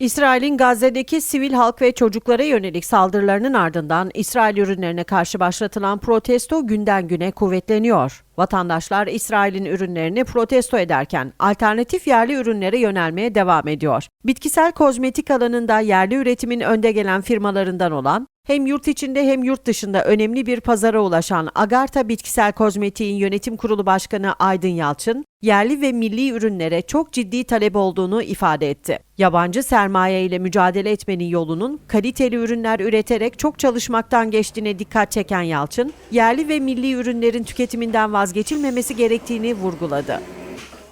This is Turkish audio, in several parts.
İsrail'in Gazze'deki sivil halk ve çocuklara yönelik saldırılarının ardından İsrail ürünlerine karşı başlatılan protesto günden güne kuvvetleniyor. Vatandaşlar İsrail'in ürünlerini protesto ederken alternatif yerli ürünlere yönelmeye devam ediyor. Bitkisel kozmetik alanında yerli üretimin önde gelen firmalarından olan hem yurt içinde hem yurt dışında önemli bir pazara ulaşan Agartha Bitkisel Kozmetik'in yönetim kurulu başkanı Aydın Yalçın, yerli ve milli ürünlere çok ciddi talep olduğunu ifade etti. Yabancı sermaye ile mücadele etmenin yolunun kaliteli ürünler üreterek çok çalışmaktan geçtiğine dikkat çeken Yalçın, yerli ve milli ürünlerin tüketiminden vazgeçilmemesi gerektiğini vurguladı.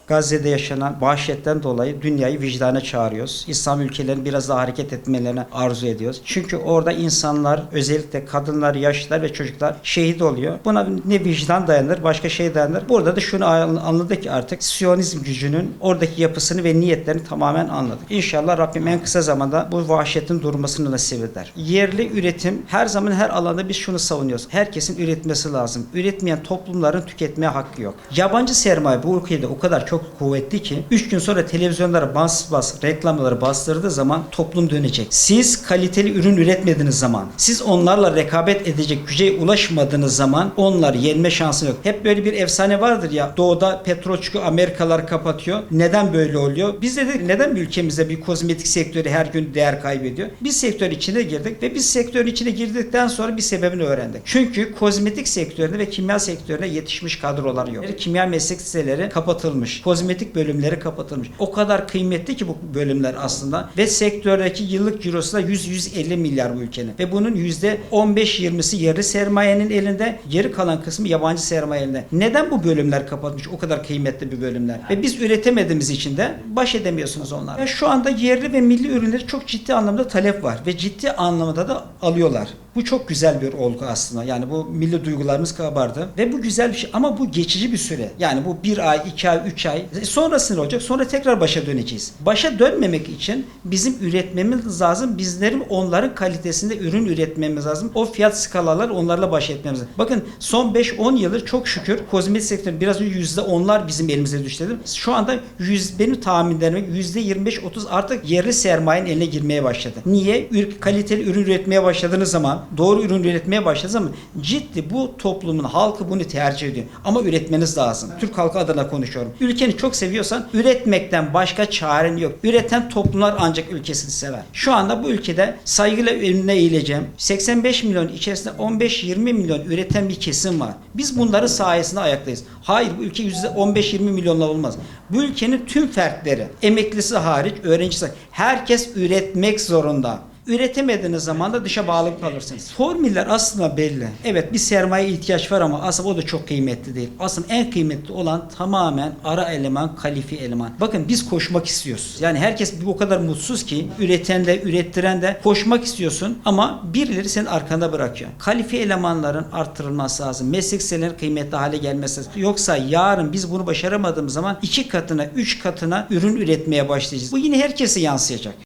Gazze'de yaşanan vahşetten dolayı dünyayı vicdana çağırıyoruz. İslam ülkelerinin biraz daha hareket etmelerini arzu ediyoruz. Çünkü orada insanlar özellikle kadınlar, yaşlılar ve çocuklar şehit oluyor. Buna ne vicdan dayanır, başka şey dayanır. Burada da şunu anladık artık Siyonizm gücünün oradaki yapısını ve niyetlerini tamamen anladık. İnşallah Rabbim en kısa zamanda bu vahşetin durmasını nasip eder. Yerli üretim her zaman her alanda biz şunu savunuyoruz. Herkesin üretmesi lazım. Üretmeyen toplumların tüketmeye hakkı yok. Yabancı sermaye bu ülkede o kadar çok kuvvetli ki 3 gün sonra televizyonlara bas bas reklamları bastırdığı zaman toplum dönecek. Siz kaliteli ürün üretmediğiniz zaman, siz onlarla rekabet edecek güce ulaşmadığınız zaman onlar yenme şansı yok. Hep böyle bir efsane vardır ya doğuda petrol çıkıyor Amerikalar kapatıyor. Neden böyle oluyor? Biz de dedik neden ülkemizde bir kozmetik sektörü her gün değer kaybediyor? Biz sektör içine girdik ve biz sektörün içine girdikten sonra bir sebebini öğrendik. Çünkü kozmetik sektöründe ve kimya sektörüne yetişmiş kadrolar yok. Kimya meslek liseleri kapatılmış kozmetik bölümleri kapatılmış. O kadar kıymetli ki bu bölümler aslında ve sektördeki yıllık cirosu da 100-150 milyar bu ülkenin. Ve bunun %15-20'si yerli sermayenin elinde, geri kalan kısmı yabancı sermaye elinde. Neden bu bölümler kapatmış? O kadar kıymetli bir bölümler. Ve biz üretemediğimiz için de baş edemiyorsunuz onlar. Ve şu anda yerli ve milli ürünleri çok ciddi anlamda talep var ve ciddi anlamda da alıyorlar. Bu çok güzel bir olgu aslında. Yani bu milli duygularımız kabardı. Ve bu güzel bir şey. Ama bu geçici bir süre. Yani bu bir ay, iki ay, üç ay. E sonrası ne olacak? Sonra tekrar başa döneceğiz. Başa dönmemek için bizim üretmemiz lazım. Bizlerin onların kalitesinde ürün üretmemiz lazım. O fiyat skalalar onlarla baş etmemiz lazım. Bakın son 5-10 yıldır çok şükür kozmetik sektörü biraz yüzde onlar bizim elimize düştü dedim. Şu anda yüz, benim tahminlerim yüzde 25-30 artık yerli sermayenin eline girmeye başladı. Niye? Ür, kaliteli ürün üretmeye başladığınız zaman doğru ürün üretmeye başladığınız zaman ciddi bu toplumun halkı bunu tercih ediyor. Ama üretmeniz lazım. Türk halkı adına konuşuyorum. Ülkeni çok seviyorsan üretmekten başka çaren yok. Üreten toplumlar ancak ülkesini sever. Şu anda bu ülkede saygıyla önüne eğileceğim. 85 milyon içerisinde 15-20 milyon üreten bir kesim var. Biz bunların sayesinde ayaktayız. Hayır bu ülke %15-20 milyonla olmaz. Bu ülkenin tüm fertleri, emeklisi hariç, öğrencisi hariç, herkes üretmek zorunda. Üretemediğiniz zaman da dışa bağlı kalırsınız. Formüller aslında belli. Evet bir sermaye ihtiyaç var ama aslında o da çok kıymetli değil. Aslında en kıymetli olan tamamen ara eleman, kalifi eleman. Bakın biz koşmak istiyoruz. Yani herkes o kadar mutsuz ki üreten de ürettiren de koşmak istiyorsun ama birileri senin arkanda bırakıyor. Kalifi elemanların arttırılması lazım. Meslek liselerinin kıymetli hale gelmesi lazım. Yoksa yarın biz bunu başaramadığımız zaman iki katına, üç katına ürün üretmeye başlayacağız. Bu yine herkese yansıyacak.